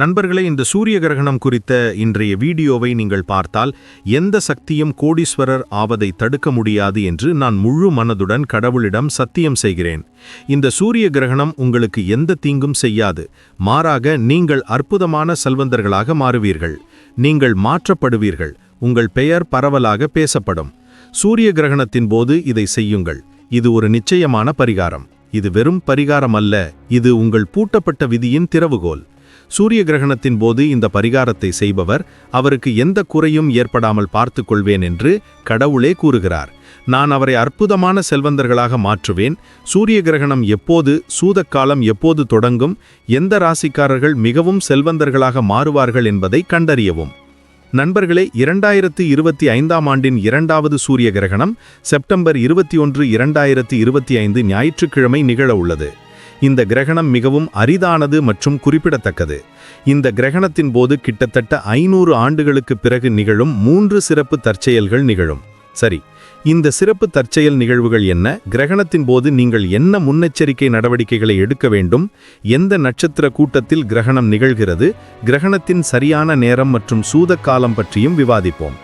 நண்பர்களே இந்த சூரிய கிரகணம் குறித்த இன்றைய வீடியோவை நீங்கள் பார்த்தால் எந்த சக்தியும் கோடீஸ்வரர் ஆவதை தடுக்க முடியாது என்று நான் முழு மனதுடன் கடவுளிடம் சத்தியம் செய்கிறேன். இந்த சூரிய கிரகணம் உங்களுக்கு எந்த தீங்கும் செய்யாது. மாறாக நீங்கள் அற்புதமான செல்வந்தர்களாக மாறுவீர்கள். நீங்கள் மாற்றப்படுவீர்கள். உங்கள் பெயர் பரவலாக பேசப்படும். சூரிய கிரகணத்தின் போது இதை செய்யுங்கள். இது ஒரு நிச்சயமான பரிகாரம். இது வெறும் பரிகாரம் அல்ல இது உங்கள் பூட்டப்பட்ட விதியின் திறவுகோல். சூரிய கிரகணத்தின் போது இந்த பரிகாரத்தை செய்பவர் அவருக்கு எந்த குறையும் ஏற்படாமல் பார்த்து கொள்வேன் என்று கடவுளே கூறுகிறார். நான் அவரை அற்புதமான செல்வந்தர்களாக மாற்றுவேன். சூரிய கிரகணம் எப்போது சூதக்காலம் எப்போது தொடங்கும் எந்த ராசிக்காரர்கள் மிகவும் செல்வந்தர்களாக மாறுவார்கள் என்பதை கண்டறியவும். நண்பர்களே இரண்டாயிரத்து இருபத்தி ஐந்தாம் ஆண்டின் இரண்டாவது சூரிய கிரகணம் செப்டம்பர் இருபத்தி ஒன்று இரண்டாயிரத்து இருபத்தி ஐந்து ஞாயிற்றுக்கிழமை நிகழ உள்ளது. இந்த கிரகணம் மிகவும் அரிதானது மற்றும் குறிப்பிடத்தக்கது. இந்த கிரகணத்தின் போது கிட்டத்தட்ட ஐநூறு ஆண்டுகளுக்கு பிறகு நிகழும் மூன்று சிறப்பு தற்செயல்கள் நிகழும். சரி இந்த சிறப்பு தற்செயல் நிகழ்வுகள் என்ன? கிரகணத்தின் போது நீங்கள் என்ன முன்னெச்சரிக்கை நடவடிக்கைகளை எடுக்க வேண்டும்? எந்த நட்சத்திர கூட்டத்தில் கிரகணம் நிகழ்கிறது? கிரகணத்தின் சரியான நேரம் மற்றும் சூதக்காலம் பற்றியும் விவாதிப்போம்.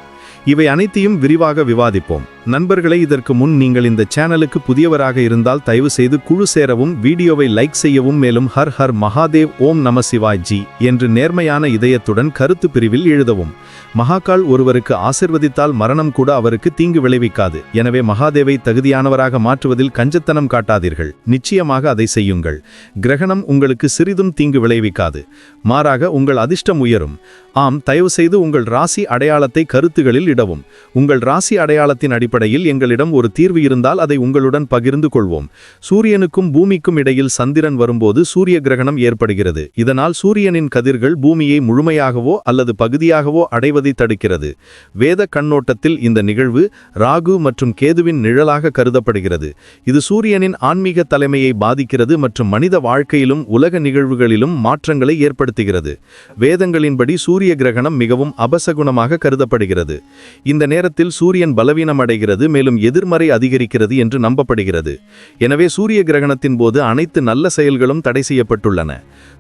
இவை அனைத்தையும் விரிவாக விவாதிப்போம். நண்பர்களை இதற்கு முன் நீங்கள் இந்த சேனலுக்கு புதியவராக இருந்தால் தயவு செய்து குழு சேரவும் வீடியோவை லைக் செய்யவும் மேலும் ஹர் ஹர் மகாதேவ் ஓம் நம சிவாஜி என்று நேர்மையான இதயத்துடன் கருத்து பிரிவில் எழுதவும். மகாகால் ஒருவருக்கு ஆசிர்வதித்தால் மரணம் கூட அவருக்கு தீங்கு விளைவிக்காது. எனவே மகாதேவை தகுதியானவராக மாற்றுவதில் கஞ்சத்தனம் காட்டாதீர்கள். நிச்சயமாக அதை செய்யுங்கள். கிரகணம் உங்களுக்கு சிறிதும் தீங்கு விளைவிக்காது. மாறாக உங்கள் அதிர்ஷ்டம் உயரும். ஆம் தயவு செய்து உங்கள் ராசி அடையாளத்தை கருத்துகளில் இடவும். உங்கள் ராசி அடையாளத்தின் அடிப்படையில் எங்களிடம் ஒரு தீர்வு இருந்தால் அதை உங்களுடன் பகிர்ந்து கொள்வோம். சூரியனுக்கும் பூமிக்கும் இடையில் சந்திரன் வரும்போது சூரிய கிரகணம் ஏற்படுகிறது. இதனால் சூரியனின் கதிர்கள் பூமியை முழுமையாகவோ அல்லது பகுதியாகவோ அடைவதை தடுக்கிறது. வேத கண்ணோட்டத்தில் இந்த நிகழ்வு ராகு மற்றும் கேதுவின் நிழலாக கருதப்படுகிறது. இது சூரியனின் ஆன்மீக தலைமையை பாதிக்கிறது மற்றும் மனித வாழ்க்கையிலும் உலக நிகழ்வுகளிலும் மாற்றங்களை ஏற்படுத்துகிறது. வேதங்களின்படி சூரிய கிரகணம் மிகவும் அபசகுணமாக கருதப்படுகிறது. இந்த நேரத்தில் சூரியன் பலவீனம் குறைகிறது மேலும் எதிர்மறை அதிகரிக்கிறது என்று நம்பப்படுகிறது. எனவே சூரிய கிரகணத்தின் போது அனைத்து நல்ல செயல்களும் தடை செய்யப்பட்டுள்ளன.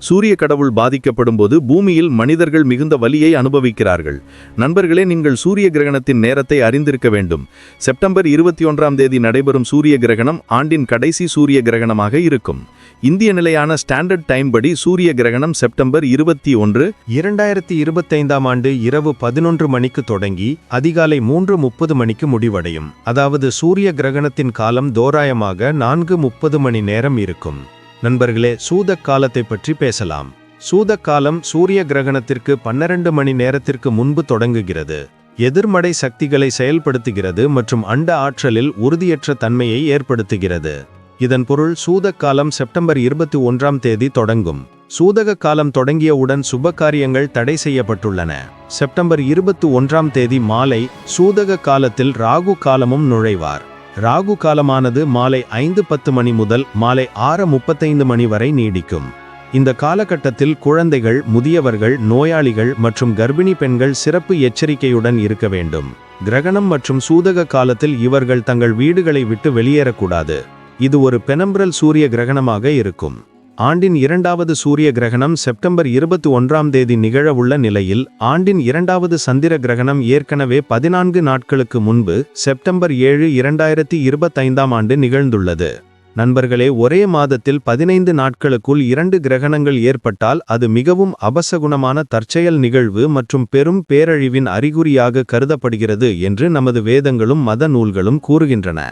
சூரிய கடவுள் பாதிக்கப்படும் போது பூமியில் மனிதர்கள் மிகுந்த வலியை அனுபவிக்கிறார்கள். நண்பர்களே நீங்கள் சூரிய கிரகணத்தின் நேரத்தை அறிந்திருக்க வேண்டும். செப்டம்பர் இருபத்தி ஒன்றாம் தேதி நடைபெறும் சூரிய கிரகணம் ஆண்டின் கடைசி சூரிய கிரகணமாக இருக்கும். இந்திய நிலையான ஸ்டாண்டர்ட் டைம் படி சூரிய கிரகணம் செப்டம்பர் இருபத்தி ஒன்று இரண்டாயிரத்தி இருபத்தைந்தாம் ஆண்டு இரவு பதினொன்று மணிக்கு தொடங்கி அதிகாலை மூன்று முப்பது மணிக்கு முடிவடையும். அதாவது சூரிய கிரகணத்தின் காலம் தோராயமாக நான்கு முப்பது மணி நேரம் இருக்கும். நண்பர்களே சூத காலத்தை பற்றி பேசலாம். சூத காலம் சூரிய கிரகணத்திற்கு பன்னிரண்டு மணி நேரத்திற்கு முன்பு தொடங்குகிறது. எதிர்மடை சக்திகளை செயல்படுத்துகிறது மற்றும் அண்ட ஆற்றலில் உறுதியற்ற தன்மையை ஏற்படுத்துகிறது. இதன் பொருள் சூதக் காலம் செப்டம்பர் இருபத்தி ஒன்றாம் தேதி தொடங்கும். சூதக காலம் தொடங்கியவுடன் சுப காரியங்கள் தடை செய்யப்பட்டுள்ளன. செப்டம்பர் இருபத்தி ஒன்றாம் தேதி மாலை சூதக காலத்தில் ராகு காலமும் நுழைவார். ராகு காலமானது மாலை ஐந்து பத்து மணி முதல் மாலை ஆறு முப்பத்தைந்து மணி வரை நீடிக்கும். இந்த காலகட்டத்தில் குழந்தைகள் முதியவர்கள் நோயாளிகள் மற்றும் கர்ப்பிணி பெண்கள் சிறப்பு எச்சரிக்கையுடன் இருக்க வேண்டும். கிரகணம் மற்றும் சூதக காலத்தில் இவர்கள் தங்கள் வீடுகளை விட்டு வெளியேறக்கூடாது. இது ஒரு பெனம்பிரல் சூரிய கிரகணமாக இருக்கும். ஆண்டின் இரண்டாவது சூரிய கிரகணம் செப்டம்பர் இருபத்தி ஒன்றாம் தேதி நிகழவுள்ள நிலையில் ஆண்டின் இரண்டாவது சந்திர கிரகணம் ஏற்கனவே பதினான்கு நாட்களுக்கு முன்பு செப்டம்பர் ஏழு இரண்டாயிரத்தி இருபத்தைந்தாம் ஆண்டு நிகழ்ந்துள்ளது. நண்பர்களே ஒரே மாதத்தில் பதினைந்து நாட்களுக்குள் இரண்டு கிரகணங்கள் ஏற்பட்டால் அது மிகவும் அபசகுணமான தற்செயல் நிகழ்வு மற்றும் பெரும் பேரழிவின் அறிகுறியாக கருதப்படுகிறது என்று நமது வேதங்களும் மத நூல்களும் கூறுகின்றன.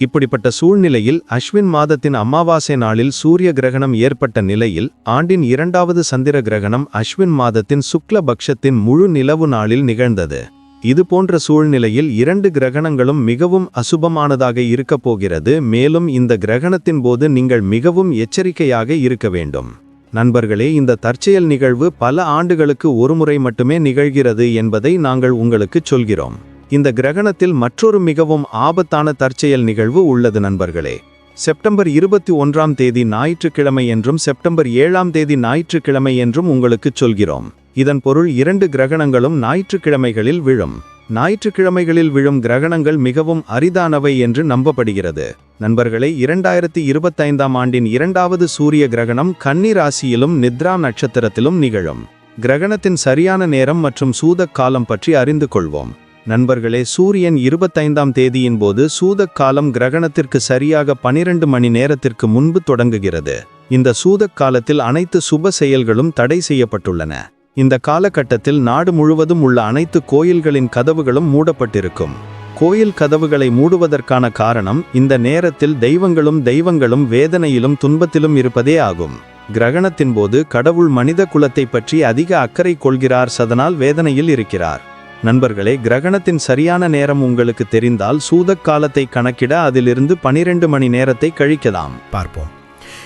இப்படிப்பட்ட சூழ்நிலையில் அஸ்வின் மாதத்தின் அமாவாசை நாளில் சூரிய கிரகணம் ஏற்பட்ட நிலையில் ஆண்டின் இரண்டாவது சந்திர கிரகணம் அஸ்வின் மாதத்தின் சுக்ல பக்ஷத்தின் முழு நிலவு நாளில் நிகழ்ந்தது. இது போன்ற சூழ்நிலையில் இரண்டு கிரகணங்களும் மிகவும் அசுபமானதாக இருக்கப் போகிறது. மேலும் இந்த கிரகணத்தின் போது நீங்கள் மிகவும் எச்சரிக்கையாக இருக்க வேண்டும். நண்பர்களே இந்த தற்செயல் நிகழ்வு பல ஆண்டுகளுக்கு ஒருமுறை மட்டுமே நிகழ்கிறது என்பதை நாங்கள் உங்களுக்கு சொல்கிறோம். இந்த கிரகணத்தில் மற்றொரு மிகவும் ஆபத்தான தற்செயல் நிகழ்வு உள்ளது நண்பர்களே. செப்டம்பர் இருபத்தி ஒன்றாம் தேதி ஞாயிற்றுக்கிழமை என்றும் செப்டம்பர் ஏழாம் தேதி ஞாயிற்றுக்கிழமை என்றும் உங்களுக்கு சொல்கிறோம். இதன் பொருள் இரண்டு கிரகணங்களும் ஞாயிற்றுக்கிழமைகளில் விழும். ஞாயிற்றுக்கிழமைகளில் விழும் கிரகணங்கள் மிகவும் அரிதானவை என்று நம்பப்படுகிறது. நண்பர்களை இரண்டாயிரத்தி இருபத்தைந்தாம் ஆண்டின் இரண்டாவது சூரிய கிரகணம் கன்னி ராசியிலும் நித்ரா நட்சத்திரத்திலும் நிகழும். கிரகணத்தின் சரியான நேரம் மற்றும் சூதக் காலம் பற்றி அறிந்து கொள்வோம். நண்பர்களே சூரியன் இருபத்தைந்தாம் தேதியின் போது சூதக் காலம் கிரகணத்திற்கு சரியாக பனிரெண்டு மணி நேரத்திற்கு முன்பு தொடங்குகிறது. இந்த சூதக் காலத்தில் அனைத்து சுப செயல்களும் தடை செய்யப்பட்டுள்ளன. இந்த காலகட்டத்தில் நாடு முழுவதும் உள்ள அனைத்து கோயில்களின் கதவுகளும் மூடப்பட்டிருக்கும். கோயில் கதவுகளை மூடுவதற்கான காரணம் இந்த நேரத்தில் தெய்வங்களும் தெய்வங்களும் வேதனையிலும் துன்பத்திலும் இருப்பதே ஆகும். கிரகணத்தின் போது கடவுள் மனித குலத்தை பற்றி அதிக அக்கறை கொள்கிறார் சதனால் வேதனையில் இருக்கிறார். நண்பர்களே கிரகணத்தின் சரியான நேரம் உங்களுக்கு தெரிந்தால் சூதக் காலத்தை கணக்கிட அதிலிருந்து பனிரெண்டு மணி நேரத்தை கழிக்கலாம். பார்ப்போம்.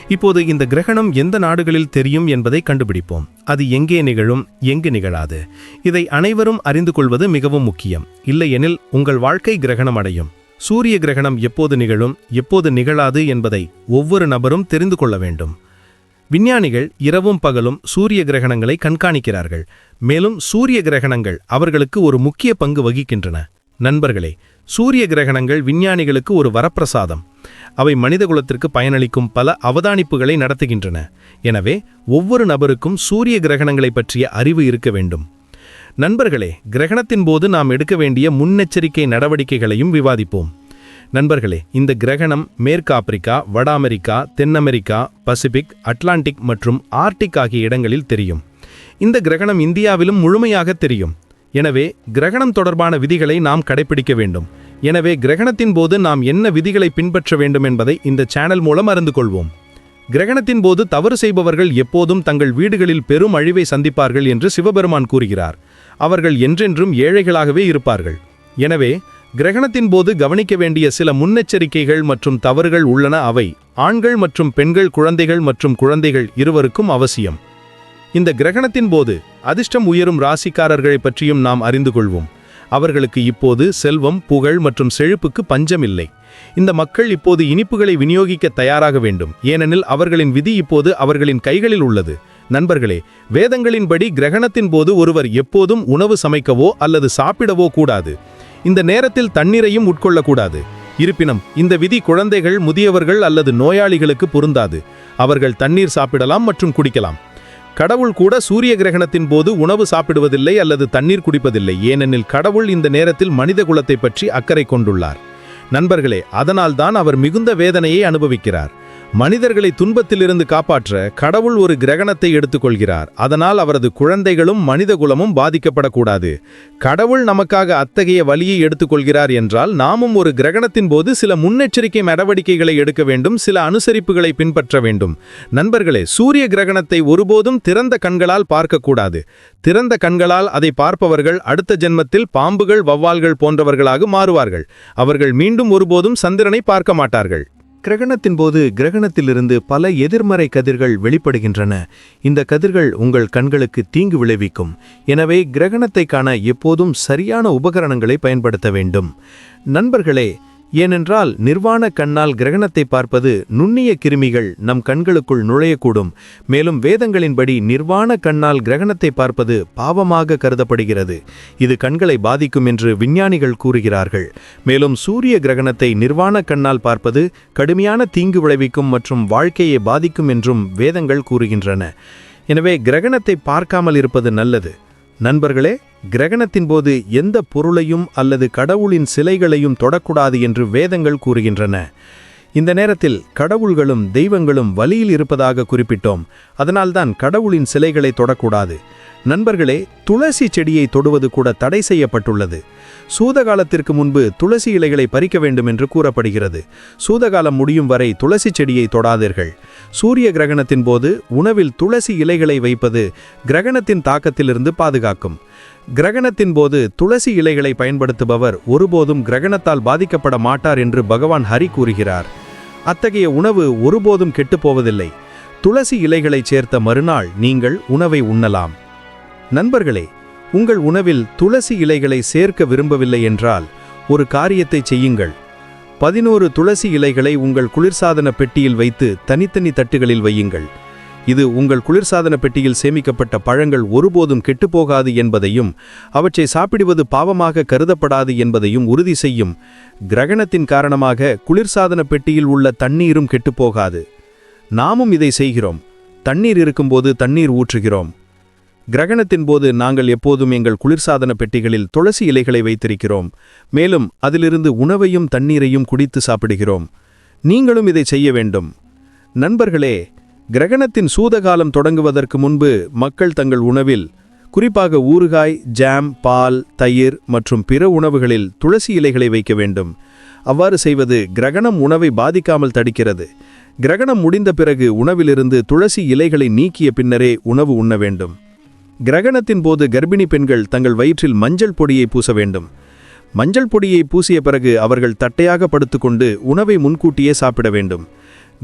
இப்போது இந்த கிரகணம் எந்த நாடுகளில் தெரியும் என்பதை கண்டுபிடிப்போம். அது எங்கே நிகழும் எங்கு நிகழாது. இதை அனைவரும் அறிந்து கொள்வது மிகவும் முக்கியம். இல்லையெனில் உங்கள் வாழ்க்கை கிரகணம் அடையும். சூரிய கிரகணம் எப்போது நிகழும் எப்போது நிகழாது என்பதை ஒவ்வொரு நபரும் தெரிந்து கொள்ள வேண்டும். விஞ்ஞானிகள் இரவும் பகலும் சூரிய கிரகணங்களை கண்காணிக்கிறார்கள். மேலும் சூரிய கிரகணங்கள் அவர்களுக்கு ஒரு முக்கிய பங்கு வகிக்கின்றன. நண்பர்களே சூரிய கிரகணங்கள் விஞ்ஞானிகளுக்கு ஒரு வரப்பிரசாதம். அவை மனிதகுலத்திற்கு பயனளிக்கும் பல அவதானிப்புகளை நடத்துகின்றன. எனவே ஒவ்வொரு நபருக்கும் சூரிய கிரகணங்களை பற்றிய அறிவு இருக்க வேண்டும். நண்பர்களே கிரகணத்தின் போது நாம் எடுக்க வேண்டிய முன்னெச்சரிக்கை நடவடிக்கைகளையும் விவாதிப்போம். நண்பர்களே இந்த கிரகணம் மேற்கு ஆப்பிரிக்கா வட அமெரிக்கா தென் அமெரிக்கா பசிபிக் அட்லாண்டிக் மற்றும் ஆர்டிக் ஆகிய இடங்களில் தெரியும். இந்த கிரகணம் இந்தியாவிலும் முழுமையாக தெரியும். எனவே கிரகணம் தொடர்பான விதிகளை நாம் கடைபிடிக்க வேண்டும். எனவே கிரகணத்தின் போது நாம் என்ன விதிகளை பின்பற்ற வேண்டும் என்பதை இந்த சேனல் மூலம் அறிந்து கொள்வோம். கிரகணத்தின் போது தவறு செய்பவர்கள் எப்போதும் தங்கள் வீடுகளில் பெரும் அழிவை சந்திப்பார்கள் என்று சிவபெருமான் கூறுகிறார். அவர்கள் என்றென்றும் ஏழைகளாகவே இருப்பார்கள். எனவே கிரகணத்தின் போது கவனிக்க வேண்டிய சில முன்னெச்சரிக்கைகள் மற்றும் தவறுகள் உள்ளன. அவை ஆண்கள் மற்றும் பெண்கள் குழந்தைகள் மற்றும் குழந்தைகள் இருவருக்கும் அவசியம். இந்த கிரகணத்தின் போது அதிர்ஷ்டம் உயரும் ராசிக்காரர்களை பற்றியும் நாம் அறிந்து கொள்வோம். அவர்களுக்கு இப்போது செல்வம் புகழ் மற்றும் செழிப்புக்கு பஞ்சமில்லை. இந்த மக்கள் இப்போது இனிப்புகளை விநியோகிக்க தயாராக வேண்டும். ஏனெனில் அவர்களின் விதி இப்போது அவர்களின் கைகளில் உள்ளது. நண்பர்களே வேதங்களின்படி கிரகணத்தின் போது ஒருவர் எப்போதும் உணவு சமைக்கவோ அல்லது சாப்பிடவோ கூடாது. இந்த நேரத்தில் தண்ணீரையும் உட்கொள்ளக்கூடாது. இருப்பினும் இந்த விதி குழந்தைகள் முதியவர்கள் அல்லது நோயாளிகளுக்கு பொருந்தாது. அவர்கள் தண்ணீர் சாப்பிடலாம் மற்றும் குடிக்கலாம். கடவுள் கூட சூரிய கிரகணத்தின் போது உணவு சாப்பிடுவதில்லை அல்லது தண்ணீர் குடிப்பதில்லை. ஏனெனில் கடவுள் இந்த நேரத்தில் மனித குலத்தை பற்றி அக்கறை கொண்டுள்ளார். நண்பர்களே அதனால்தான் அவர் மிகுந்த வேதனையை அனுபவிக்கிறார். மனிதர்களை துன்பத்திலிருந்து காப்பாற்ற கடவுள் ஒரு கிரகணத்தை எடுத்துக்கொள்கிறார். அதனால் அவரது குழந்தைகளும் மனிதகுலமும் பாதிக்கப்படக்கூடாது. கடவுள் நமக்காக அத்தகைய வழியை எடுத்துக்கொள்கிறார் என்றால் நாமும் ஒரு கிரகணத்தின் போது சில முன்னெச்சரிக்கை நடவடிக்கைகளை எடுக்க வேண்டும் சில அனுசரிப்புகளை பின்பற்ற வேண்டும். நண்பர்களே சூரிய கிரகணத்தை ஒருபோதும் திறந்த கண்களால் பார்க்கக்கூடாது. திறந்த கண்களால் அதை பார்ப்பவர்கள் அடுத்த ஜென்மத்தில் பாம்புகள் வவ்வால்கள் போன்றவர்களாக மாறுவார்கள். அவர்கள் மீண்டும் ஒருபோதும் சந்திரனை பார்க்க மாட்டார்கள். கிரகணத்தின் போது கிரகணத்திலிருந்து பல எதிர்மறை கதிர்கள் வெளிப்படுகின்றன. இந்த கதிர்கள் உங்கள் கண்களுக்கு தீங்கு விளைவிக்கும். எனவே கிரகணத்தை காண எப்போதும் சரியான உபகரணங்களை பயன்படுத்த வேண்டும். நண்பர்களே ஏனென்றால் நிர்வாண கண்ணால் கிரகணத்தை பார்ப்பது நுண்ணிய கிருமிகள் நம் கண்களுக்குள் நுழையக்கூடும். மேலும் வேதங்களின்படி நிர்வாண கண்ணால் கிரகணத்தை பார்ப்பது பாவமாக கருதப்படுகிறது. இது கண்களை பாதிக்கும் என்று விஞ்ஞானிகள் கூறுகிறார்கள். மேலும் சூரிய கிரகணத்தை நிர்வாண கண்ணால் பார்ப்பது கடுமையான தீங்கு விளைவிக்கும் மற்றும் வாழ்க்கையை பாதிக்கும் என்றும் வேதங்கள் கூறுகின்றன. எனவே கிரகணத்தை பார்க்காமல் இருப்பது நல்லது. நண்பர்களே கிரகணத்தின் போது எந்த பொருளையும் அல்லது கடவுளின் சிலைகளையும் தொடக்கூடாது என்று வேதங்கள் கூறுகின்றன. இந்த நேரத்தில் கடவுள்களும் தெய்வங்களும் வலியில் இருப்பதாக குறிப்பிட்டோம். அதனால்தான் கடவுளின் சிலைகளை தொடக்கூடாது. நண்பர்களே துளசி செடியை தொடுவது கூட தடை செய்யப்பட்டுள்ளது. சூதகாலத்திற்கு முன்பு துளசி இலைகளை பறிக்க வேண்டும் என்று கூறப்படுகிறது. சூதகாலம் முடியும் வரை துளசி செடியை தொடாதீர்கள். சூரிய கிரகணத்தின் போது உணவில் துளசி இலைகளை வைப்பது கிரகணத்தின் தாக்கத்திலிருந்து பாதுகாக்கும். கிரகணத்தின் போது துளசி இலைகளை பயன்படுத்துபவர் ஒருபோதும் கிரகணத்தால் பாதிக்கப்பட மாட்டார் என்று பகவான் ஹரி கூறுகிறார். அத்தகைய உணவு ஒருபோதும் கெட்டுப்போவதில்லை துளசி இலைகளைச் சேர்த்த மறுநாள் நீங்கள் உணவை உண்ணலாம். நண்பர்களே உங்கள் உணவில் துளசி இலைகளை சேர்க்க விரும்பவில்லை என்றால் ஒரு காரியத்தை செய்யுங்கள். பதினோரு துளசி இலைகளை உங்கள் குளிர்சாதன பெட்டியில் வைத்து தனித்தனி தட்டுகளில் வையுங்கள். இது உங்கள் குளிர்சாதன பெட்டியில் சேமிக்கப்பட்ட பழங்கள் ஒருபோதும் கெட்டுப்போகாது என்பதையும் அவற்றை சாப்பிடுவது பாவமாக கருதப்படாது என்பதையும் உறுதி செய்யும். கிரகணத்தின் காரணமாக குளிர்சாதன பெட்டியில் உள்ள தண்ணீரும் கெட்டுப்போகாது. நாமும் இதை செய்கிறோம். தண்ணீர் இருக்கும்போது தண்ணீர் ஊற்றுகிறோம். கிரகணத்தின் போது நாங்கள் எப்போதும் எங்கள் குளிர்சாதன பெட்டிகளில் துளசி இலைகளை வைத்திருக்கிறோம். மேலும் அதிலிருந்து உணவையும் தண்ணீரையும் குடித்து சாப்பிடுகிறோம். நீங்களும் இதை செய்ய வேண்டும். நண்பர்களே கிரகணத்தின் சூதகாலம் தொடங்குவதற்கு முன்பு மக்கள் தங்கள் உணவில் குறிப்பாக ஊறுகாய் ஜாம் பால் தயிர் மற்றும் பிற உணவுகளில் துளசி இலைகளை வைக்க வேண்டும். அவ்வாறு செய்வது கிரகணம் உணவை பாதிக்காமல் தடுக்கிறது. கிரகணம் முடிந்த பிறகு உணவிலிருந்து துளசி இலைகளை நீக்கிய பின்னரே உணவு உண்ண வேண்டும். கிரகணத்தின் போது கர்ப்பிணி பெண்கள் தங்கள் வயிற்றில் மஞ்சள் பொடியை பூச வேண்டும். மஞ்சள் பொடியை பூசிய பிறகு அவர்கள் தட்டையாக படுத்துக்கொண்டு உணவை முன்கூட்டியே சாப்பிட வேண்டும்.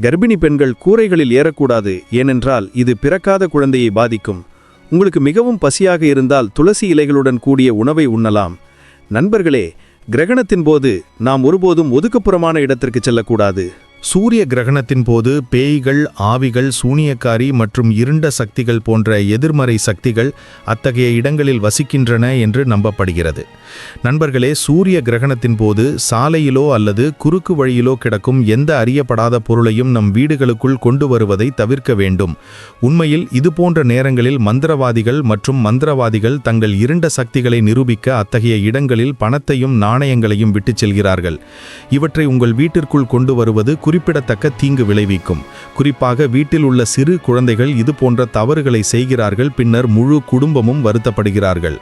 கர்ப்பிணி பெண்கள் கூரைகளில் ஏறக்கூடாது ஏனென்றால் இது பிறக்காத குழந்தையை பாதிக்கும். உங்களுக்கு மிகவும் பசியாக இருந்தால் துளசி இலைகளுடன் கூடிய உணவை உண்ணலாம். நண்பர்களே கிரகணத்தின் போது நாம் ஒருபோதும் ஒதுக்குப்புறமான இடத்திற்கு செல்லக்கூடாது. சூரிய கிரகணத்தின் போது பேய்கள் ஆவிகள் சூனியக்காரி மற்றும் இருண்ட சக்திகள் போன்ற எதிர்மறை சக்திகள் அத்தகைய இடங்களில் வசிக்கின்றன என்று நம்பப்படுகிறது. நண்பர்களே சூரிய கிரகணத்தின் போது சாலையிலோ அல்லது குறுக்கு வழியிலோ கிடக்கும் எந்த அறியப்படாத பொருளையும் நம் வீடுகளுக்குள் கொண்டு வருவதை தவிர்க்க வேண்டும். உண்மையில் இதுபோன்ற நேரங்களில் மந்திரவாதிகள் மற்றும் மந்திரவாதிகள் தங்கள் இருண்ட சக்திகளை நிரூபிக்க அத்தகைய இடங்களில் பணத்தையும் நாணயங்களையும் விட்டுச் செல்கிறார்கள். இவற்றை உங்கள் வீட்டிற்குள் கொண்டு வருவது குறிப்பிடத்தக்க தீங்கு விளைவிக்கும். குறிப்பாக வீட்டில் உள்ள சிறு குழந்தைகள் இது போன்ற தவறுகளை செய்கிறார்கள் பின்னர் முழு குடும்பமும் வருத்தப்படுகிறார்கள்.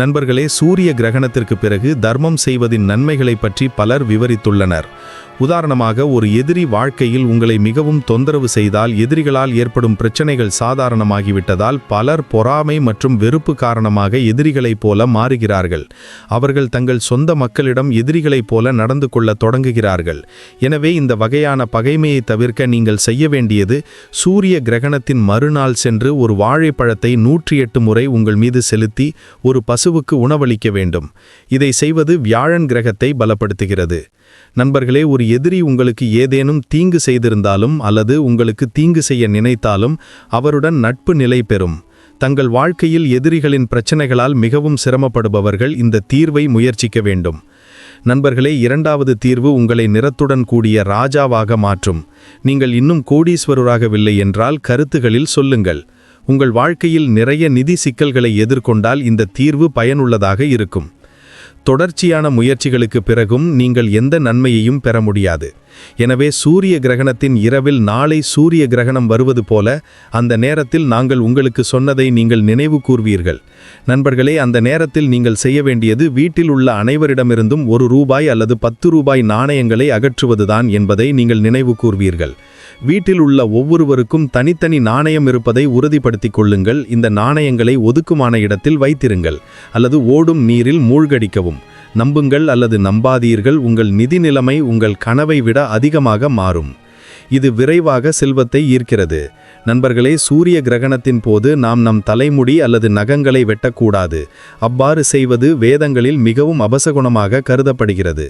நண்பர்களே சூரிய கிரகணத்திற்கு பிறகு தர்மம் செய்வதின் நன்மைகளை பற்றி பலர் விவரித்துள்ளனர். உதாரணமாக ஒரு எதிரி வாழ்க்கையில் உங்களை மிகவும் தொந்தரவு செய்தால் எதிரிகளால் ஏற்படும் பிரச்சனைகள் சாதாரணமாகிவிட்டதால் பலர் பொறாமை மற்றும் வெறுப்பு காரணமாக எதிரிகளைப் போல மாறுகிறார்கள். அவர்கள் தங்கள் சொந்த மக்களிடம் எதிரிகளைப் போல நடந்து கொள்ள தொடங்குகிறார்கள். எனவே இந்த வகையான பகைமையை தவிர்க்க நீங்கள் செய்ய வேண்டியது சூரிய கிரகணத்தின் மறுநாள் சென்று ஒரு வாழைப்பழத்தை நூற்றி எட்டு முறை உங்கள் மீது செலுத்தி ஒரு பசுவுக்கு உணவளிக்க வேண்டும். இதை செய்வது வியாழன் கிரகத்தை பலப்படுத்துகிறது. நண்பர்களே ஒரு எதிரி உங்களுக்கு ஏதேனும் தீங்கு செய்திருந்தாலும் அல்லது உங்களுக்கு தீங்கு செய்ய நினைத்தாலும் அவருடன் நட்பு நிலை பெறும். தங்கள் வாழ்க்கையில் எதிரிகளின் பிரச்சனைகளால் மிகவும் சிரமப்படுபவர்கள் இந்த தீர்வை முயற்சிக்க வேண்டும். நண்பர்களே இரண்டாவது தீர்வு உங்களை நிறத்துடன் கூடிய ராஜாவாக மாற்றும். நீங்கள் இன்னும் கோடீஸ்வரராகவில்லை என்றால் கருத்துகளில் சொல்லுங்கள். உங்கள் வாழ்க்கையில் நிறைய நிதி சிக்கல்களை எதிர்கொண்டால் இந்த தீர்வு பயனுள்ளதாக இருக்கும். தொடர்ச்சியான முயற்சிகளுக்கு பிறகும் நீங்கள் எந்த நன்மையையும் பெற முடியாது. எனவே சூரிய கிரகணத்தின் இரவில் நாளை சூரிய கிரகணம் வருவது போல அந்த நேரத்தில் நாங்கள் உங்களுக்கு சொன்னதை நீங்கள் நினைவு கூர்வீர்கள். நண்பர்களே அந்த நேரத்தில் நீங்கள் செய்ய வேண்டியது வீட்டில் உள்ள அனைவரிடமிருந்தும் ஒரு ரூபாய் அல்லது பத்து ரூபாய் நாணயங்களை அகற்றுவதுதான் என்பதை நீங்கள் நினைவு கூர்வீர்கள். வீட்டில் உள்ள ஒவ்வொருவருக்கும் தனித்தனி நாணயம் இருப்பதை உறுதிப்படுத்திக் கொள்ளுங்கள். இந்த நாணயங்களை ஒதுக்குமான இடத்தில் வைத்திருங்கள். அல்லது ஓடும் நீரில் மூழ்கடிக்கவும். நம்புங்கள் அல்லது நம்பாதீர்கள் உங்கள் நிதி நிலைமை உங்கள் கனவை விட அதிகமாக மாறும். இது விரைவாக செல்வத்தை ஈர்க்கிறது. நண்பர்களே சூரிய கிரகணத்தின் போது நாம் நம் தலைமுடி அல்லது நகங்களை வெட்டக்கூடாது. அவ்வாறு செய்வது வேதங்களில் மிகவும் அபசகுணமாக கருதப்படுகிறது.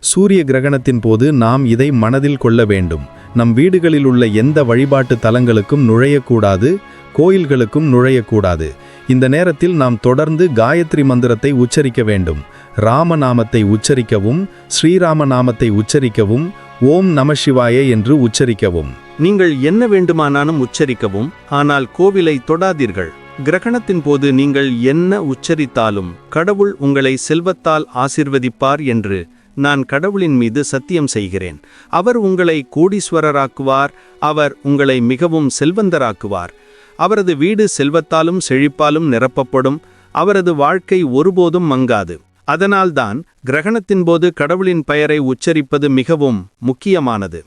சூரிய கிரகணத்தின் போது நாம் இதை மனதில் கொள்ள வேண்டும். நம் வீடுகளில் உள்ள எந்த வழிபாட்டு தலங்களுக்கும் நுழையக்கூடாது கோயில்களுக்கும் நுழையக்கூடாது. இந்த நேரத்தில் நாம் தொடர்ந்து காயத்ரி மந்திரத்தை உச்சரிக்க வேண்டும். ராமநாமத்தை உச்சரிக்கவும் ஸ்ரீராம நாமத்தை உச்சரிக்கவும் ஓம் நம சிவாய என்று உச்சரிக்கவும். நீங்கள் என்ன வேண்டுமானாலும் உச்சரிக்கவும் ஆனால் கோவிலை தொடாதீர்கள். கிரகணத்தின் போது நீங்கள் என்ன உச்சரித்தாலும் கடவுள் உங்களை செல்வத்தால் ஆசிர்வதிப்பார் என்று நான் கடவுளின் மீது சத்தியம் செய்கிறேன். அவர் உங்களை கோடீஸ்வரராக்குவார். அவர் உங்களை மிகவும் செல்வந்தராக்குவார். அவரது வீடு செல்வத்தாலும் செழிப்பாலும் நிரப்பப்படும். அவரது வாழ்க்கை ஒருபோதும் மங்காது. அதனால்தான் கிரகணத்தின் போது கடவுளின் பெயரை உச்சரிப்பது மிகவும் முக்கியமானது.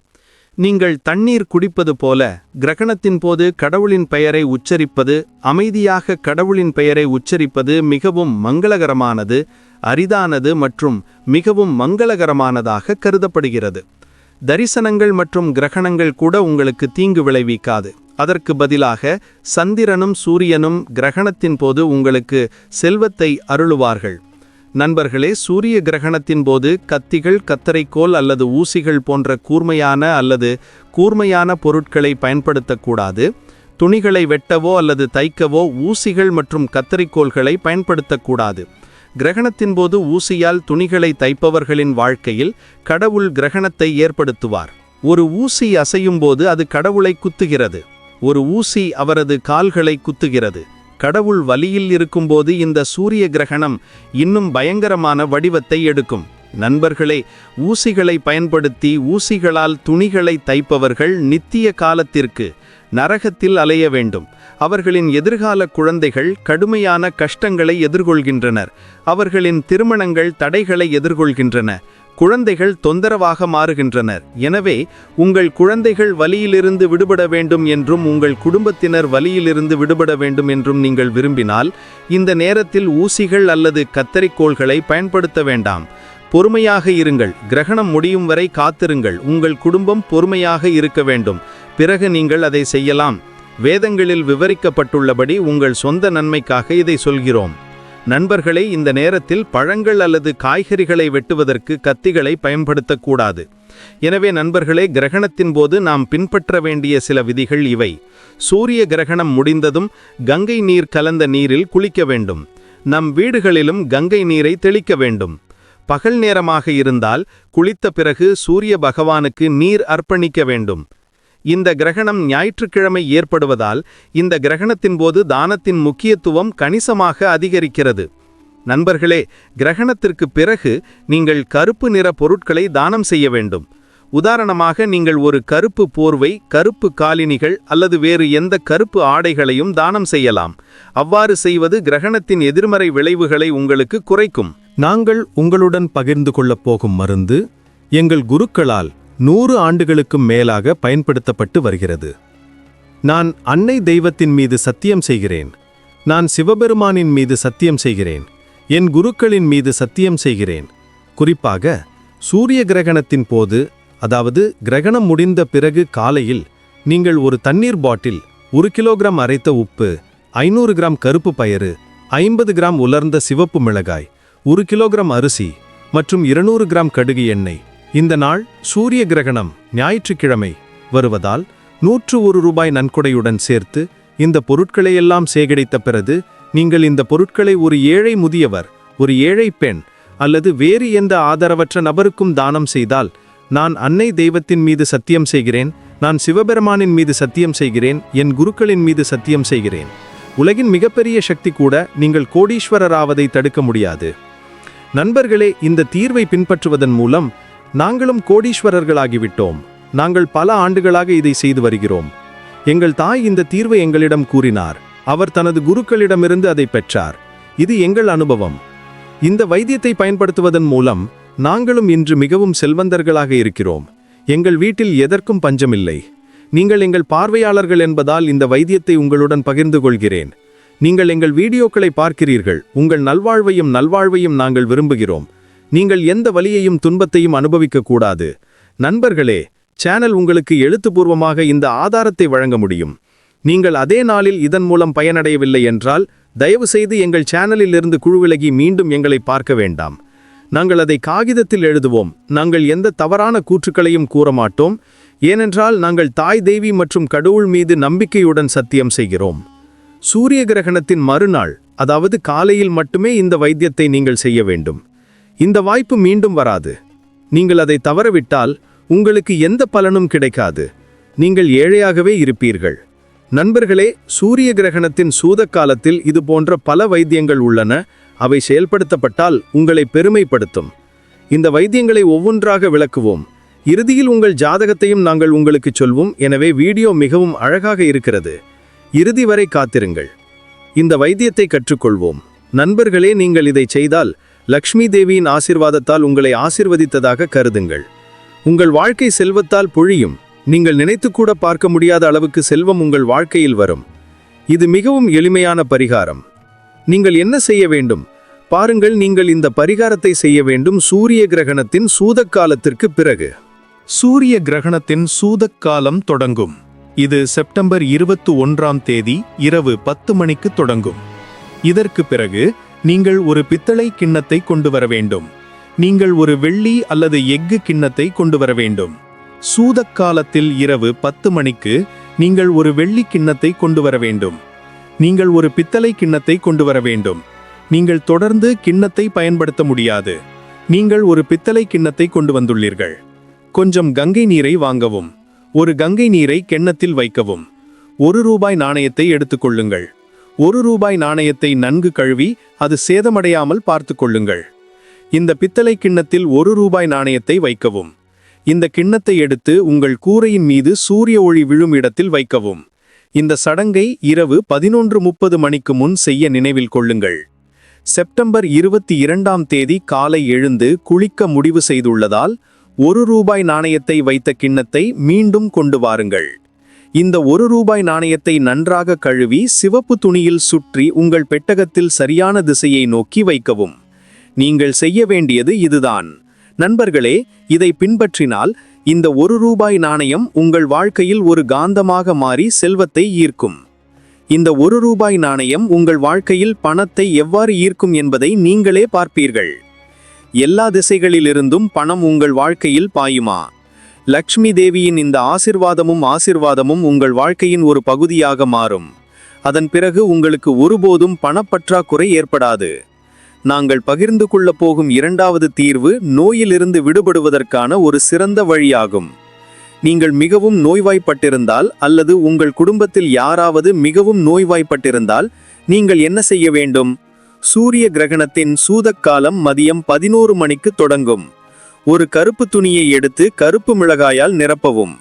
நீங்கள் தண்ணீர் குடிப்பது போல கிரகணத்தின் போது கடவுளின் பெயரை உச்சரிப்பது அமைதியாக கடவுளின் பெயரை உச்சரிப்பது மிகவும் மங்களகரமானது அரிதானது மற்றும் மிகவும் மங்களகரமானதாக கருதப்படுகிறது. தரிசனங்கள் மற்றும் கிரகணங்கள் கூட உங்களுக்கு தீங்கு விளைவிக்காது. அதற்கு பதிலாக சந்திரனும் சூரியனும் கிரகணத்தின் போது உங்களுக்கு செல்வத்தை அருளுவார்கள். நண்பர்களே சூரிய கிரகணத்தின் போது கத்திகள் கத்தரைக்கோல் அல்லது ஊசிகள் போன்ற கூர்மையான அல்லது கூர்மையான பொருட்களை பயன்படுத்தக்கூடாது. துணிகளை வெட்டவோ அல்லது தைக்கவோ ஊசிகள் மற்றும் கத்தரிக்கோள்களை பயன்படுத்தக்கூடாது. கிரகணத்தின் போது ஊசியால் துணிகளை தைப்பவர்களின் வாழ்க்கையில் கடவுள் கிரகணத்தை ஏற்படுத்துவார். ஒரு ஊசி அசையும் போது அது கடவுளை குத்துகிறது. ஒரு ஊசி அவரது கால்களை குத்துகிறது. கடவுள் வலியில் இருக்கும்போது இந்த சூரிய கிரகணம் இன்னும் பயங்கரமான வடிவத்தை எடுக்கும். நண்பர்களே ஊசிகளை பயன்படுத்தி ஊசிகளால் துணிகளை தைப்பவர்கள் நித்திய காலத்திற்கு நரகத்தில் அலைய வேண்டும். அவர்களின் எதிர்கால குழந்தைகள் கடுமையான கஷ்டங்களை எதிர்கொள்கின்றனர். அவர்களின் திருமணங்கள் தடைகளை எதிர்கொள்கின்றன. குழந்தைகள் தொந்தரவாக மாறுகின்றனர். எனவே உங்கள் குழந்தைகள் வலியிலிருந்து விடுபட வேண்டும் என்றும் உங்கள் குடும்பத்தினர் வலியிலிருந்து விடுபட வேண்டும் என்றும் நீங்கள் விரும்பினால் இந்த நேரத்தில் ஊசிகள் அல்லது கத்தரிக்கோள்களை பயன்படுத்த வேண்டாம். பொறுமையாக இருங்கள். கிரகணம் முடியும் வரை காத்திருங்கள். உங்கள் குடும்பம் பொறுமையாக இருக்க வேண்டும். பிறகு நீங்கள் அதை செய்யலாம். வேதங்களில் விவரிக்கப்பட்டுள்ளபடி உங்கள் சொந்த நன்மைக்காக இதை சொல்கிறோம். நண்பர்களே இந்த நேரத்தில் பழங்கள் அல்லது காய்கறிகளை வெட்டுவதற்கு கத்திகளை பயன்படுத்தக்கூடாது. எனவே நண்பர்களே கிரகணத்தின் போது நாம் பின்பற்ற வேண்டிய சில விதிகள் இவை. சூரிய கிரகணம் முடிந்ததும் கங்கை நீர் கலந்த நீரில் குளிக்க வேண்டும். நம் வீடுகளிலும் கங்கை நீரை தெளிக்க வேண்டும். பகல் நேரமாக இருந்தால் குளித்த பிறகு சூரிய பகவானுக்கு நீர் அர்ப்பணிக்க வேண்டும். இந்த கிரகணம் ஞாயிற்றுக்கிழமை ஏற்படுவதால் இந்த கிரகணத்தின் போது தானத்தின் முக்கியத்துவம் கணிசமாக அதிகரிக்கிறது. நண்பர்களே கிரகணத்திற்கு பிறகு நீங்கள் கருப்பு நிற பொருட்களை தானம் செய்ய வேண்டும். உதாரணமாக நீங்கள் ஒரு கருப்பு போர்வை கருப்பு காலினிகள் அல்லது வேறு எந்த கருப்பு ஆடைகளையும் தானம் செய்யலாம். அவ்வாறு செய்வது கிரகணத்தின் எதிர்மறை விளைவுகளை உங்களுக்கு குறைக்கும். நாங்கள் உங்களுடன் பகிர்ந்து கொள்ளப் போகும் மருந்து எங்கள் குருக்களால் நூறு ஆண்டுகளுக்கும் மேலாக பயன்படுத்தப்பட்டு வருகிறது. நான் அன்னை தெய்வத்தின் மீது சத்தியம் செய்கிறேன். நான் சிவபெருமானின் மீது சத்தியம் செய்கிறேன். என் குருக்களின் மீது சத்தியம் செய்கிறேன். குறிப்பாக சூரிய கிரகணத்தின் போது அதாவது கிரகணம் முடிந்த பிறகு காலையில் நீங்கள் ஒரு தண்ணீர் பாட்டில் ஒரு கிலோகிராம் அரைத்த உப்பு ஐநூறு கிராம் கருப்பு பயறு ஐம்பது கிராம் உலர்ந்த சிவப்பு மிளகாய் ஒரு கிலோகிராம் அரிசி மற்றும் இருநூறு கிராம் கடுகு எண்ணெய் இந்த நாள் சூரிய கிரகணம் ஞாயிற்றுக்கிழமை வருவதால் நூற்று ஒரு ரூபாய் நன்கொடையுடன் சேர்த்து இந்த பொருட்களையெல்லாம் சேகரித்த பிறகு நீங்கள் இந்த பொருட்களை ஒரு ஏழை முதியவர் ஒரு ஏழை பெண் அல்லது வேறு எந்த ஆதரவற்ற நபருக்கும் தானம் செய்தால் நான் அன்னை தெய்வத்தின் மீது சத்தியம் செய்கிறேன் நான் சிவபெருமானின் மீது சத்தியம் செய்கிறேன் என் குருக்களின் மீது சத்தியம் செய்கிறேன். உலகின் மிகப்பெரிய சக்தி கூட நீங்கள் கோடீஸ்வரராவதை தடுக்க முடியாது. நண்பர்களே இந்த தீர்வை பின்பற்றுவதன் மூலம் நாங்களும் கோடீஸ்வரர்களாகிவிட்டோம். நாங்கள் பல ஆண்டுகளாக இதை செய்து வருகிறோம். எங்கள் தாய் இந்த தீர்வை எங்களிடம் கூறினார். அவர் தனது குருக்களிடமிருந்து அதை பெற்றார். இது எங்கள் அனுபவம். இந்த வைத்தியத்தை பயன்படுத்துவதன் மூலம் நாங்களும் இன்று மிகவும் செல்வந்தர்களாக இருக்கிறோம். எங்கள் வீட்டில் எதற்கும் பஞ்சமில்லை. நீங்கள் எங்கள் பார்வையாளர்கள் என்பதால் இந்த வைத்தியத்தை உங்களுடன் பகிர்ந்து கொள்கிறேன். நீங்கள் எங்கள் வீடியோக்களை பார்க்கிறீர்கள். உங்கள் நல்வாழ்வையும் நல்வாழ்வையும் நாங்கள் விரும்புகிறோம். நீங்கள் எந்த வலியையும் துன்பத்தையும் அனுபவிக்க கூடாது நண்பர்களே சேனல் உங்களுக்கு எழுத்துப்பூர்வமாக இந்த ஆதாரத்தை வழங்க முடியும். நீங்கள் அதே நாளில் இதன் மூலம் பயனடையவில்லை என்றால் தயவு செய்து எங்கள் சேனலில் இருந்து குழுவிலகி மீண்டும் எங்களை பார்க்க வேண்டாம். நாங்கள் அதை காகிதத்தில் எழுதுவோம். நாங்கள் எந்த தவறான கூற்றுக்களையும் கூற மாட்டோம். ஏனென்றால் நாங்கள் தாய் தேவி மற்றும் கடவுள் மீது நம்பிக்கையுடன் சத்தியம் செய்கிறோம். சூரிய கிரகணத்தின் மறுநாள் அதாவது காலையில் மட்டுமே இந்த வைத்தியத்தை நீங்கள் செய்ய வேண்டும். இந்த வாய்ப்பு மீண்டும் வராது. நீங்கள் அதை தவறவிட்டால் உங்களுக்கு எந்த பலனும் கிடைக்காது. நீங்கள் ஏழையாகவே இருப்பீர்கள். நண்பர்களே சூரிய கிரகணத்தின் சூத காலத்தில் இது போன்ற பல வைத்தியங்கள் உள்ளன. அவை செயல்படுத்தப்பட்டால் உங்களை பெருமைப்படுத்தும். இந்த வைத்தியங்களை ஒவ்வொன்றாக விளக்குவோம். இறுதியில் உங்கள் ஜாதகத்தையும் நாங்கள் உங்களுக்கு சொல்வோம். எனவே வீடியோ மிகவும் அழகாக இருக்கிறது. இறுதி வரை காத்திருங்கள். இந்த வைத்தியத்தை கற்றுக்கொள்வோம். நண்பர்களே நீங்கள் இதை செய்தால் லக்ஷ்மி தேவியின் ஆசிர்வாதத்தால் உங்களை ஆசிர்வதித்ததாக கருதுங்கள். உங்கள் வாழ்க்கை செல்வத்தால் பொழியும். நீங்கள் நினைத்து கூட பார்க்க முடியாத அளவுக்கு செல்வம் உங்கள் வாழ்க்கையில் வரும். இது மிகவும் எளிமையான பரிகாரம். நீங்கள் என்ன செய்ய வேண்டும்? பாருங்கள் நீங்கள் இந்த பரிகாரத்தை செய்ய வேண்டும் சூரிய கிரகணத்தின் சூதக்காலத்திற்கு பிறகு. சூரிய கிரகணத்தின் சூதக்காலம் தொடங்கும். இது செப்டம்பர் இருபத்தி ஒன்றாம் தேதி இரவு பத்து மணிக்கு தொடங்கும். இதற்கு பிறகு நீங்கள் ஒரு பித்தளை கிண்ணத்தை கொண்டு வர வேண்டும் நீங்கள் ஒரு வெள்ளி அல்லது எஃகு கிண்ணத்தை கொண்டு வர வேண்டும் சூதக்காலத்தில் இரவு பத்து மணிக்கு நீங்கள் ஒரு வெள்ளி கிண்ணத்தை கொண்டு வர வேண்டும் நீங்கள் ஒரு பித்தளை கிண்ணத்தை கொண்டு வர வேண்டும் நீங்கள் தொடர்ந்து கிண்ணத்தை பயன்படுத்த முடியாது. நீங்கள் ஒரு பித்தளை கிண்ணத்தை கொண்டு வந்துள்ளீர்கள் கொஞ்சம் கங்கை நீரை வாங்கவும். ஒரு கங்கை நீரை கிண்ணத்தில் வைக்கவும். ஒரு ரூபாய் நாணயத்தை எடுத்துக்கொள்ளுங்கள் ஒரு ரூபாய் நாணயத்தை நன்கு கழுவி அது சேதமடையாமல் பார்த்து கொள்ளுங்கள். இந்த பித்தளை கிண்ணத்தில் ஒரு ரூபாய் நாணயத்தை வைக்கவும். இந்த கிண்ணத்தை எடுத்து உங்கள் கூரையின் மீது சூரிய ஒளி விழும் இடத்தில் வைக்கவும். இந்த சடங்கை இரவு பதினொன்று முப்பது மணிக்கு முன் செய்ய நினைவில் கொள்ளுங்கள். செப்டம்பர் இருபத்தி இரண்டாம் தேதி காலை எழுந்து குளிக்க முடிவு செய்துள்ளதால் ஒரு ரூபாய் நாணயத்தை வைத்த கிண்ணத்தை மீண்டும் கொண்டு வாருங்கள். இந்த ஒரு ரூபாய் நாணயத்தை நன்றாக கழுவி சிவப்பு துணியில் சுற்றி உங்கள் பெட்டகத்தில் சரியான திசையை நோக்கி வைக்கவும். நீங்கள் செய்ய வேண்டியது இதுதான். நண்பர்களே இதை பின்பற்றினால் இந்த ஒரு ரூபாய் நாணயம் உங்கள் வாழ்க்கையில் ஒரு காந்தமாக மாறி செல்வத்தை ஈர்க்கும். இந்த ஒரு ரூபாய் நாணயம் உங்கள் வாழ்க்கையில் பணத்தை எவ்வாறு ஈர்க்கும் என்பதை நீங்களே பார்ப்பீர்கள். எல்லா திசைகளிலிருந்தும் பணம் உங்கள் வாழ்க்கையில் பாயுமா? லக்ஷ்மி தேவியின் இந்த ஆசிர்வாதமும் ஆசிர்வாதமும் உங்கள் வாழ்க்கையின் ஒரு பகுதியாக மாறும். அதன் பிறகு உங்களுக்கு ஒருபோதும் பணப்பற்றாக்குறை ஏற்படாது. நாங்கள் பகிர்ந்து கொள்ளப் போகும் இரண்டாவது தீர்வு நோயிலிருந்து விடுபடுவதற்கான ஒரு சிறந்த வழியாகும். நீங்கள் மிகவும் நோய்வாய்ப்பட்டிருந்தால் அல்லது உங்கள் குடும்பத்தில் யாராவது மிகவும் நோய்வாய்ப்பட்டிருந்தால் நீங்கள் என்ன செய்ய வேண்டும்? சூரிய கிரகணத்தின் சூதக்காலம் மதியம் பதினோரு மணிக்கு தொடங்கும். ஒரு கருப்பு துணியை எடுத்து கருப்பு மிளகாயால் நிரப்பவும்.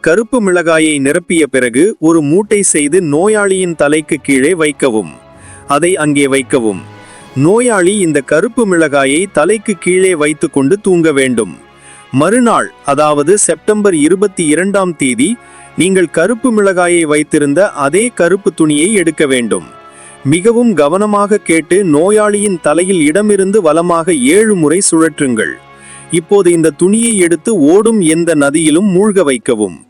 கருப்பு மிளகாயை நிரப்பிய பிறகு ஒரு மூட்டை செய்து நோயாளியின் தலைக்கு கீழே வைக்கவும். அதை அங்கே வைக்கவும். நோயாளி இந்த கருப்பு மிளகாயை தலைக்கு கீழே வைத்துக்கொண்டு தூங்க வேண்டும். மறுநாள் அதாவது செப்டம்பர் இருபத்தி இரண்டாம் தேதி நீங்கள் கருப்பு மிளகாயை வைத்திருந்த அதே கருப்பு துணியை எடுக்க வேண்டும். மிகவும் கவனமாக கேட்டு நோயாளியின் தலையில் இடமிருந்து வலமாக ஏழு முறை சுழற்றுங்கள். இப்போது இந்த துணியை எடுத்து ஓடும் எந்த நதியிலும் மூழ்க வைக்கவும்.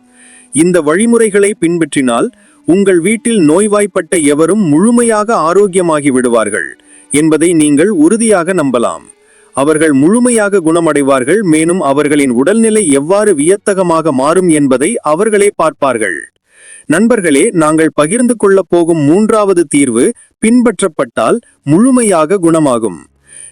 இந்த வழிமுறைகளை பின்பற்றினால் உங்கள் வீட்டில் நோய்வாய்ப்பட்ட எவரும் முழுமையாக ஆரோக்கியமாகி விடுவார்கள் என்பதை நீங்கள் உறுதியாக நம்பலாம். அவர்கள் முழுமையாக குணமடைவார்கள் மேலும் அவர்களின் உடல்நிலை எவ்வாறு வியத்தகமாக மாறும் என்பதை அவர்களே பார்ப்பார்கள். நண்பர்களே நாங்கள் பகிர்ந்து கொள்ளப் போகும் மூன்றாவது தீர்வு பின்பற்றப்பட்டால் முழுமையாக குணமாகும்.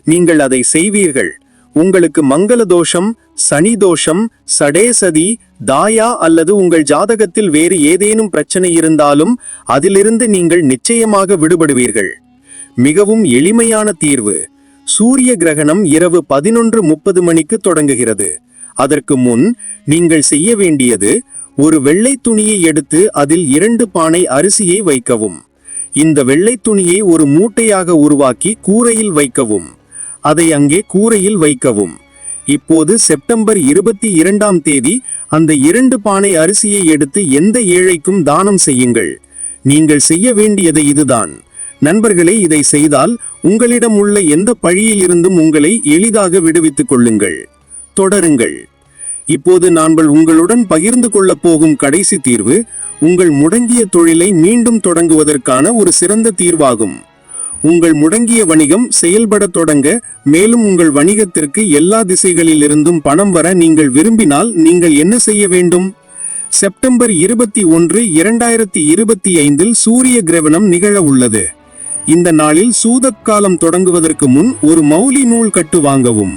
நீங்கள் அதை செய்வீர்கள். உங்களுக்கு மங்கள தோஷம் சனி தோஷம் சடேசதி தாயா அல்லது உங்கள் ஜாதகத்தில் வேறு ஏதேனும் பிரச்சனை இருந்தாலும் அதிலிருந்து நீங்கள் நிச்சயமாக விடுபடுவீர்கள். மிகவும் எளிமையான தீர்வு. சூரிய கிரகணம் இரவு பதினொன்று முப்பது மணிக்கு தொடங்குகிறது. அதற்கு முன் நீங்கள் செய்ய வேண்டியது ஒரு வெள்ளை துணியை எடுத்து அதில் இரண்டு பானை அரிசியை வைக்கவும். இந்த வெள்ளை துணியை ஒரு மூட்டையாக உருவாக்கி கூரையில் வைக்கவும். அதை அங்கே கூரையில் வைக்கவும். இப்போது செப்டம்பர் இருபத்தி இரண்டாம் தேதி அந்த இரண்டு பானை அரிசியை எடுத்து எந்த ஏழைக்கும் தானம் செய்யுங்கள். நீங்கள் செய்ய வேண்டியது இதுதான். நண்பர்களே இதை செய்தால் உங்களிடம் உள்ள எந்த பழியிலிருந்தும் உங்களை எளிதாக விடுவித்துக் கொள்ளுங்கள். தொடருங்கள். இப்போது நாங்கள் உங்களுடன் பகிர்ந்து கொள்ளப் போகும் கடைசி தீர்வு உங்கள் முடங்கிய தொழிலை மீண்டும் தொடங்குவதற்கான ஒரு சிறந்த தீர்வாகும். உங்கள் முடங்கிய வணிகம் செயல்பட தொடங்க மேலும் உங்கள் வணிகத்திற்கு எல்லா திசைகளிலிருந்தும் பணம் வர நீங்கள் விரும்பினால் நீங்கள் என்ன செய்ய வேண்டும்? செப்டம்பர் இருபத்தி ஒன்று இரண்டாயிரத்தி இருபத்தி ஐந்தில் சூரிய கிரகணம் நிகழ உள்ளது. இந்த நாளில் சூதக்காலம் தொடங்குவதற்கு முன் ஒரு மௌலி நூல் கட்டு வாங்கவும்.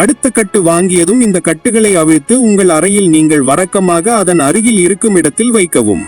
அடுத்த கட்டு வாங்கியதும் இந்த கட்டுகளை அவிழ்த்து உங்கள் அறையில் நீங்கள் வரக்கமாக அதன் அருகில் இருக்கும் இடத்தில் வைக்கவும்.